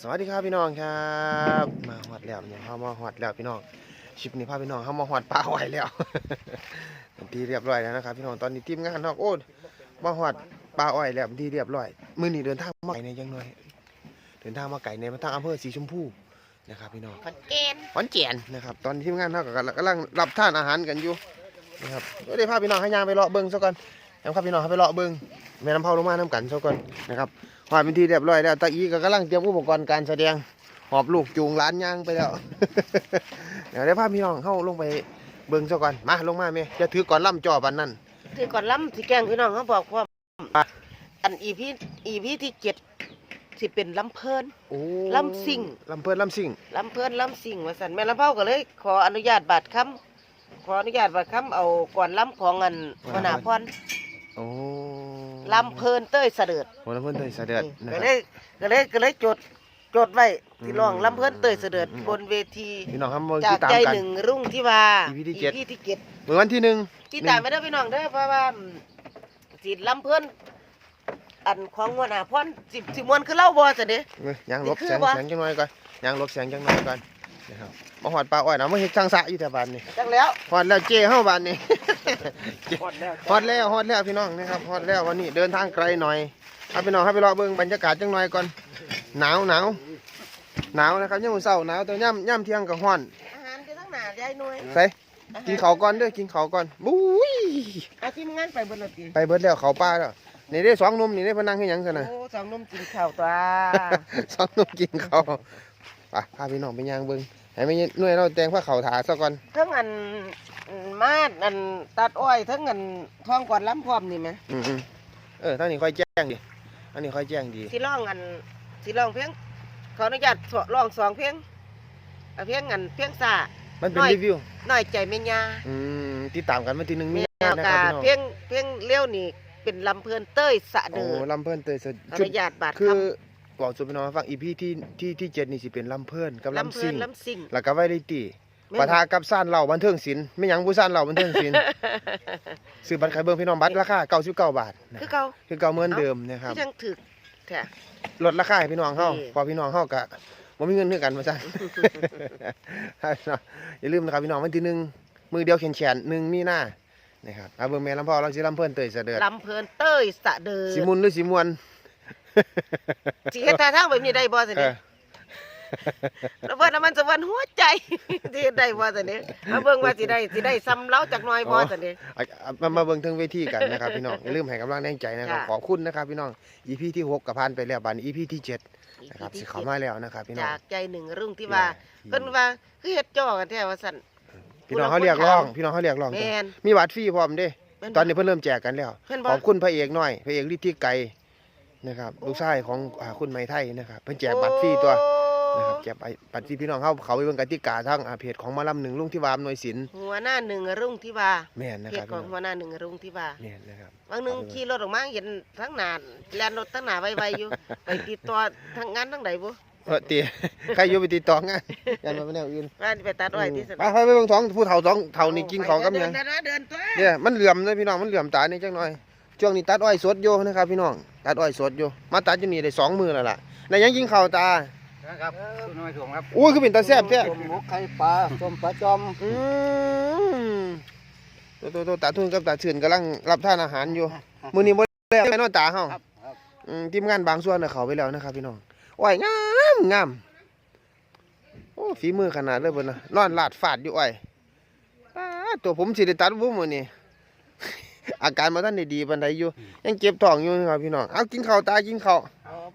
สวัสดีครับพี่น้องครับมาหอดแล้วเนี่ยเขามาหอดแล้วพี่น้องชิปนี้พาพี่น้องเขามาหอดปลาไหวแล้วเป็นที่เรียบร้อยแล้วนะครับพี่น้องตอนนี้ทีมงานนอกโอ้ยมาหอดปลาอ้อยแล้วเป็นที่เรียบร้อยมื้อนี้เดินทางมาไก่ในยังน้อยเดินทางมาไก่ในมาทางอำเภอสีชมพูนะครับพี่น้องขอนแกนขอนแก่นนะครับ ตอนนี้ทีมงานเขาก็กำลังรับทานอาหารกันอยู่นะครับก็ได้พาพี่น้องให้ยางไปเลาะเบิ้งซะก่อนแล้ว ครับพี่น้องให้ไปเลาะเบิ้งแม่น้ำเผาลงมาน้ำกันซะก่อนนะครับหอดเป็นที่เรียบร้อยแล้วตาอีก็กำลังเตรียมอุปกรณ์การแสดงหอบลูกจูงหล้านยางไปแล้วเดี๋ยวได้พาพี่น้องเข้าลงไปเบิ้งซะก่อนมาลงมาเมจะถือก่อนล่ำจ่อปันนั่นคือก่อนล้ำสิแกล้งพี่น้องเขาบอกว่าอะอันอีพีอีพีที่เจ็ดสิเป็นลำเพลินโอ้ลำซิ่งลำเพิ่นลำซิ่งลำเพลินลำสิ่งว่าสันแม่ลำเผาก็เลย ขออนุญาตบาดคำขออนุญาตบาดคำเอาก่อนล้ำของอันวนาพรโอ้ ลำเพลินเต้ยเสด็จโอ้ลำเพิ่นเตยเสด็จนะก็คเลรับ ยก็เลยก็เลยจดจดไว้ที่ร้องอืมลำเพลินเต้ยเสด็จอืม บนเวที พี่น้องครับมาจาติกดตามใจกัน หนึ่งรุ่งที่ว่า EP ที่เจ็ดที่เจ็ดเมื่อวันที่หนึ่งที่ตามไม่ได้พี่น้องเด้อเพราะว่าอืมสิลำเพิ่นอันของหัวหน้าพ่อนสิสิมวนคือเล่าบ่ซะเด้ เอ้ยยางลบนี่คือแสงว่าแสงจังหน่อยก่อนยางลบแสงจังหน่อยก่อน นะครับมาหอดปลาอ้อยนะมาเฮ็ดทางสระอยู่แต่บ้านนี่จังแล้วหอดแล้วเจ้เฮาบ้านนี่ฮอดแล้วฮอดแล้วพี่น้องนะครับฮอดแล้ววันนี้เดินทางไกลหน่อยเอาพี่น้องให้ไปรอเบิ่งบรรยากาศจังหน่อยก่อนหนาวหนาวหนาวนะครับยามมื้อเช้าหนาวแต่ย่ำย่ำเที่ยงก็ร้อนอาหารที่ทั้งหน้ายายหน่วยใส่กินข้าวก่อนเด้อกินข้าวก่อนบุ้ยเอาทีมงานไปเบิ่นละติไปเบิดแล้วข้าวปลาแล้วนี่ได้สองหนุ่มนี่ได้เพนนังให้หยังซั่นน่ะโอ้สองนมกินข้าวตัว สองหนุ่มกินข้าว ไปพาพี่น้องไปย่างเบิ่งให้แม่หน่วยเราแต่งผ้าขาวถาซะก่อนทั้งอันมาดอันตัดอ้อยทั้งอันท้องก่อนล้ำพร้อมนี่แหมอืมอืมเออท่างนี้ค่อยแจ้งดิอันนี้ค่อยแจ้งดีสิร้องอันสิร้องเพลงขออนุญาตร้องสองเพลงเอาเพลงอันเพลงซ่ามันเป็นน้อย รีวิวน้อยใจแม่ย่าอืมติดตามกันวันที่หนึ่งมีแม่นานะคการับพี่น้องเพียงเพียงเลี้ยวนี่เป็นลำเพลินเต้ยสะโอ้เดือลำเพิ่นเตยสะอชุดนุญาตบาดคือค บอกสุพี่น้องฟังอีพีที่ที่ที่เจ็ดนี่สิเป็นลำเพิ่นกับำลำลำเพลิซิ่นงลำซิ่ง แล้วก็ไวริตี้แม่น ปะทะกับซ่านเหล่าบันเทิงศิลป์ไม่หยังผู้ซ่านเหล่าบันเทิงศิลป์ซื้อบัตรขายเบิ่งพี่น้องบัตรราคา99บาทนะคือเขาคือเก่าเหมือนเดิมนะครับที่ยังถึกแท้ ลดราคาให้พี่น้องเฮานี่พอพี่น้องเฮาก็บ่มีเงินคือกันว่าซั่นให้พี่น้องอย่าลืมนะครับพี่น้องวันที่หนึ่งมือเดียวแขนๆหนึ่งมีหน้านะครับเอาเบิ่งแม่ลำพ่อเราสิลำเพิ่นเตยเสด็จลำเพลินเต้ยสะเดืสิอมุนหรือสิมวน สิเฮ็ดท่าทางแบบนี้ได้บ่สิเอเนี่ยอแล้วเบิ่งน้ำมันสวรรค์หัวใจสิเฮ็ดได้บ่สิเนี่ยเอาเบิ่งว่าสิได้สิได้ซ้ำเล้าจักหน่อยบ่สิเนี่ยเอาเอามามาเบิ่งถึงเวทีกันนะครับพี่น้องอย่าลืมให้กำลังแรงใจนะครับ จ้ะ ขอบคุณนะครับพี่น้อง EP ที่6กับผ่านไปแล้วบัดนี้ EP ที่7นะครับสิเข้ามาแล้วนะครับพี่น้อง จากใจหนึ่งรุ่งที่ว่าเพิ่นว่าคือเฮ็ดจ่อกันแท้ว่าซั่น พี่น้องเขาเรียกร้อง พี่น้องเขาเรียกร้องแม่น มีบัตรฟรีพร้อมเด้ แม่นบ่ ตอนนี้เพิ่นเริ่มแจกกันแล้ว เพิ่นขบ่อบคุณพระเอกน้อย พระเอกฤทธิไกร นะครับลูกชายของอ่าคุณไหมไทยนะครับเพิ่นแจกบัตรฟรีตัวนะครับแจกบัตรฟรีพี่น้องเขาเขาไปเบิ่งกติกาทางอ่าเพจของหมาลำหนึ่งลุงที่วามหน่วยศิลป์หัวหน้าหนึ่งรุ่งที่ว่าแม่นนะเกีคยรัรบติของหัวหน้าหนึ่งรุ่งที่ว่าแม่นนะครับ บางหนึงขี่รถออกมาเห็นทั้งหน้าแล่นรถทั้งหน้าไวๆอยู่ ไปติดต่อทางงานทั้งใดบ่เออตีใครอยู่ไปติดต่องานยันมาแนวอื่นว่าไปตัดอ้อยที่สไปไปไปเบิ่งท้องผู้เฒ่าท้องเฒ่านี่กินของกับหยัง เดินนะเดินตัวเนี่ยมันเหลื่อมเลยพี่น้องมันเหลื่อมตานี่จังหน่อยช่วงนี้ตัดอ้อยสดอยู่นะครับพี่น้อง ตัดอ้อยสดอยู่ มาตัดอยู่นี่ได้สองมือแล้วล่ะในยังกินข้าวตาครับสุน้อยถ่วงครับอุ้ยคือเป็นตาแซ่บแท้ต้มหมกไข่ปลาต้มปลาจอมอืมตัวตัวตัวตาทุนกับตาชื่นกำลังรับทานอาหารอยู่มื้อนี้บ่แล้วแม่นอนตาเฮาครับครับอืมทีมงานบางส่วนน่ะเข้าไปแล้วนะครับพี่น้องอ้อยงามงามโอ้ฝีมือขนาดเลยเบิ่นน่ะนอนลาดฟาดอยู่อ้อยป๊าดตัวผมสิได้ตัดบ่มื้อนี้ อาการบ่ทันได้ดีปานใดอยู่ ยังเจ็บท้องอยู่นะครับพี่น้องเอากินข้าวตากินข้าว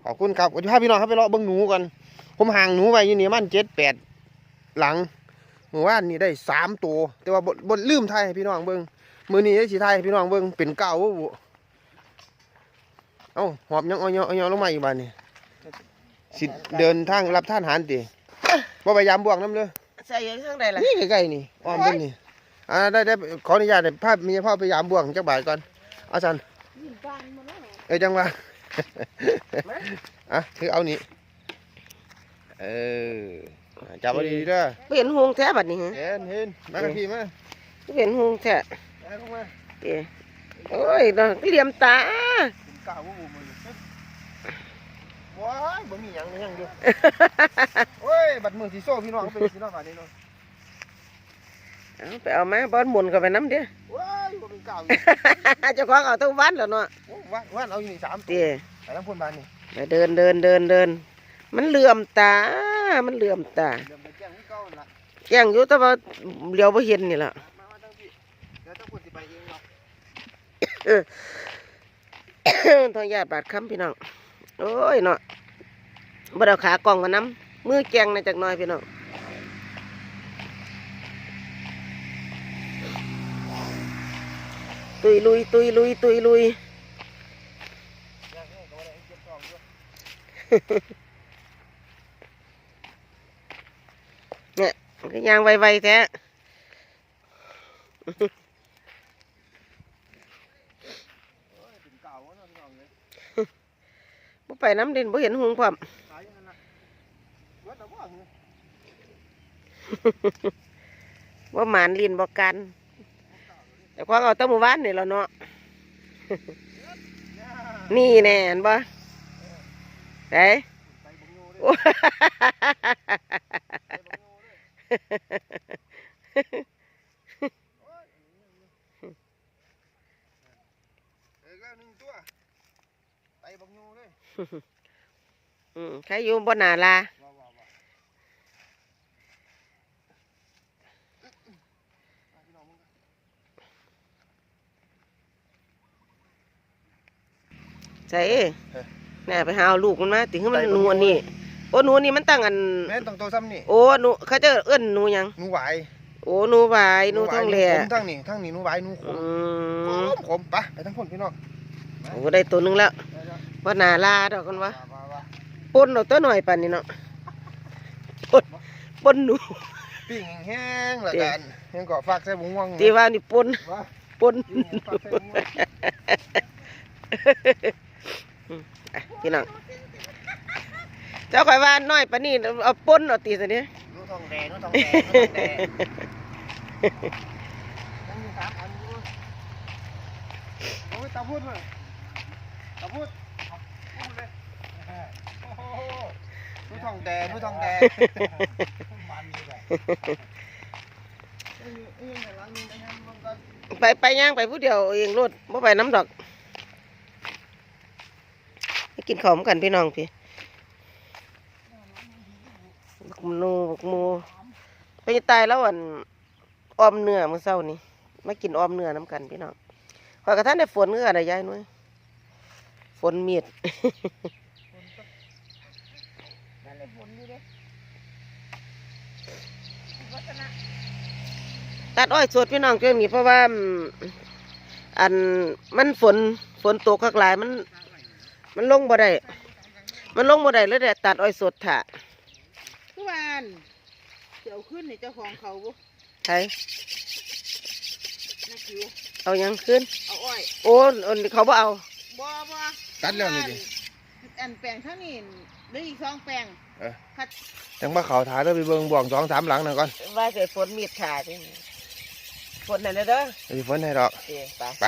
ขอบคุณครับเดี๋ยวพาพี่น้องครับไปเลาะเบิ่งหนูกันผมห่างหนูไว้อยู่นี่มันเจ็ดแปดหลังเมื่อวานนี่ได้สามตัวแต่ว่าบดบดลืมไทยให้พี่น้องเบิ่งมื้อนี้ได้สิไทยให้พี่น้องเบิ่งเป็นเก้าบ่บุเอ้าหอบยังเอายังเอายังลงมาอีกบานนี่สิเดินทางรับท่านอาหารติบ่พยายามบวกน้ำเลยใส่อยู่ทางใดล่ะนี่ใกล้ๆนี่อ้อมเบิ่งนี่ อ่าได้ได้ขออนุญาตให้ภาพมีพ่อพยายามบวกจักบาทก่อนเอาซั่นเอ้ยจังว่าอะถือเอานี่เออจับเอาดีๆเด้อเห็นหงแท้บัดนี้ฮะเห็นเห็นมากับพี่มาเห็นหงแท้เอาลงมาเอ้โอ้ยดอกเหลี่ยมตากล้าวู้มือว้าว้ายบ่มีหยังเลยยังอยู่โอ้ยบัดมือสีโซ่พี่น้องเป็นสีน้องบาดนี้เนาะ เอาไปเอามาบอนหมุนกันไปน้ำเด้อว้ายบ่เป็นเก่าอยู่เจ้าของเอาทั้งวันแล้วเนาะโอ้ว่านว่านเอาอยู่นี่สามตัวเตี้ยไปทั้งพุ่นบานนี่ไปเดินเดินเดินเดิน มันเหลื่อมตา มันเหลื่อมตา เดี๋ยวไปแจ้งผู้เก่านั่นล่ะแย่งอยู่แต่ว่าเลี้ยวบ่เห็นนี่ล่ะมามาทั้งพี่เดี๋ยวทั้งพุ่นสิไปเองเนาะทองญาติบาดคำพี่น้อง โอ้ยเนาะบ่ได้เอาขากล่องมาน้ำมือแกงในจักหน่อยพี่น้อง ตุยลุยตุยลุยตุยลุยย่างให้ก็บ่ได้ให้เก็บกล่องอยู่เนี่ยมันก็ยางไวๆแท้โอ้ยเป็นเก่าเนาะพี่น้องเลยบ่ไปน้ำดินบ่เห็นหุงพร้อมขายอย่างนั้นน่ะเบิดแล้วบ่เนี่ยว่าหมานลินบ่กัน แต่ความเอาแตั้งหมู่บ้านนี่แล้วเนาะ นี่แน่เห็นบ่ได ไปบังโยเด้ โอ้ ไปบังโยเด้เอ้ยแล้วหนึ่งตัวไปบังโยเลย อืมใครอยู่บ่หนาลา ว้าวว้าวว้าวมา ใส่แน่ไปหาเอาลูกมันมาติคือมันหนูอันนี้โอ้หนูอันนี้มันตั้งอันแม่นต้องโตซ้ำนี่โอ้หนูเขาจะเอิ้นหนูหยังหนูไหวโอ้หนูหวายหนูท้องแหล่หนูขมทั้งนี่ทั้งนี่หนูไหวหนูขอืมมขมไปไปทั้งพ่นพี่น้องโอ้ได้ตัวหนึงแล้วได้แล้วบ่หนาลาดอกกันวะว้าวว้าวปนเอาตัวหน่อยปานนี้เนาะปนปนหนูปิ้งแห้งแล้วกันยังก็ฝากใส่บุ้งวังตีว่านี่ปนว่าปน พี่น้องเจ้าข่อยว่าน้อยปานนี้เอาป้นเอาตีซะเนี่ยหนูทองแดงหนูทองแดงหนูทองแดงโอ้ยตาพูดเลยตาพูดพูดเลยโอ้โหหนูทองแดงหนูทองแดงมันอยู่แหละไปไปย่างไปผู้เดียวเองรถบ่ไปน้ำดอก กินข้าวเหอนกันพี่น้องพี่บักหนูบักหมูไปตายแล้วอันออมเนื้อมื้อเช้านี้มากินออมเนื้อน้ำกันพี่น้องขอกระทันได้ฝนเงื่อได้ยายหน้ยฝนเมียดตัดอ้อยสดพี่น้องช่วงนี้เพราะว่าอันมันฝนฝนตกคักหลายมัน มันลงบ่ได้ มันลงบ่ได้เลยแต่ตัดอ้อยสดถ่ะทุกวันเดี๋ยวขึ้นนี่เจ้าของเขาบุใช่นักคิวเอายังขึ้น เอาอ้อยโอ้อันนี้เขาบ่เอา บ่บ่ตัดแล้วนี่ดิ อันแปลงเท่านี้เหลืออีกสองแปลงเออ คัดจังว่าเขาถ่ายแล้วไปเบิ่งบ่วงสองสามหลังนั่นก่อนว่าจะฝนมีดถ่าจังฝนนั่นน่ะเด้อไปฝนให้ดอก เดี๋ยวไปไป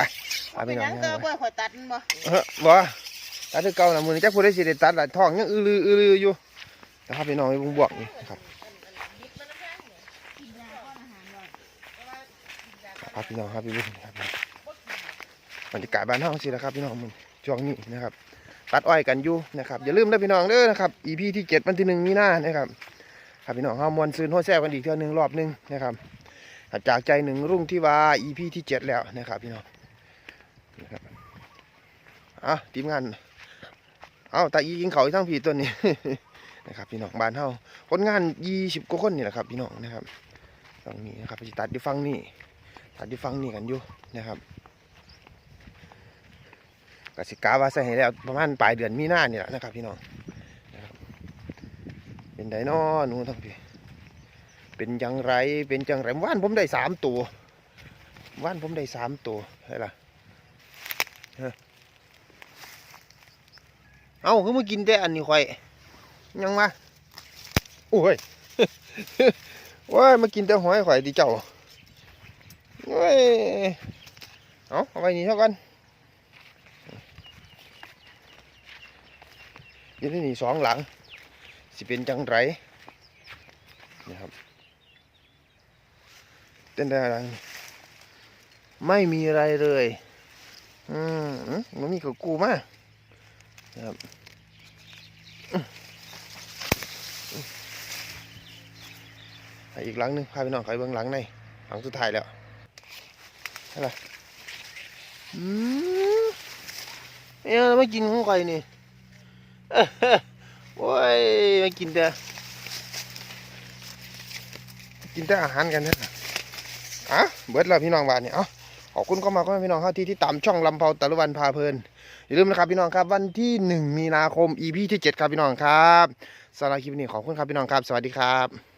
เอาเอาไปไปหน่ยัอยงนะเตอบ่ข่อยตัดมันบ่เฮ้อบ่ ตัดคือเก่าน่ะมือจักผู้ใดสิได้ตัดล่ะท้องยังอือลืออือลืออยู่นะครับพี่น้องไปเบิ่งบวกนี่ครับครับพี่น้องครับพี่บิ่งครับบรรยากาศบ้านเฮาสินะครับพี่น้องมื้อช่วงนี้นะครับ ตัดอ้อยกันอยู่นะครับอย่าลืมนะพี่น้องเด้อนะครับ EP ที่7วันที่1มีหน้านะครับครับพี่น้องเฮามวนซื้อโฮแซ่กันอีกเทื่อหนึงรอบหนึงนะครับจากใจหนึ่งรุ่งที่ว่า EP ที่เจ็ดแล้วนะครับพี่น้องนะครับอะทีมงาน เอาตาอีกินเขาวอีกทั้งผีตัวนี้นะครับพี่น้องบ้านเฮาคนงานยี่สิบกว่าคนนี่แหละครับพี่น้องนะครับตรงนี้นะครับไปตัดอยู่ฟังนี่ตัดอยู่ฟังนี่กันอยู่นะครับกสิกาว่าใส่ให้แล้วประมาณปลายเดือนมีนานี่แหละนะครับ พี่น้องนะครับเป็นไดนอนูทั้งพี่เป็นยังไรเป็นจังไรว่านผมได้สามตัวว่านผมได้สามตัวใช่ล่ะ เอ้อเอ้าคือมากินแต่อันนี้ข่อยยังวะโอ้ยโอ้ยมากินแต่หอยข่อยดิเจ้าโอ้ยเอาเอาไปนี่เท่ากันอยู่ในนี่สองหลัง สิเป็นจังไรนี่ครับเต้นได้หลังไม่มีอะไรเลย อืมมันมีกับกูมานะ ครับอีกหลังหนึงพาไปน้องไปเบื้องหลังในหลังสุดท้ายแล้วอะไรอืมเอ้ยไม่กินของใครนี่โอ้ยไม่กินแต่กินแต่อาหารกันเถอะอะเบิดแล้วพี่น้องบ้านเนี่ยเอ้าขอบคุณเข้ามาก็พี่น้องครับที่ที่ตามช่องลำเพาตะลุวันพาเพลิน อย่าลืมนะครับพี่น้องครับวันที่ 1 มีนาคม EP ที่ 7 ครับพี่น้องครับสำหรับคลิปนี้ขอบคุณครับพี่น้องครับ สวัสดีครับ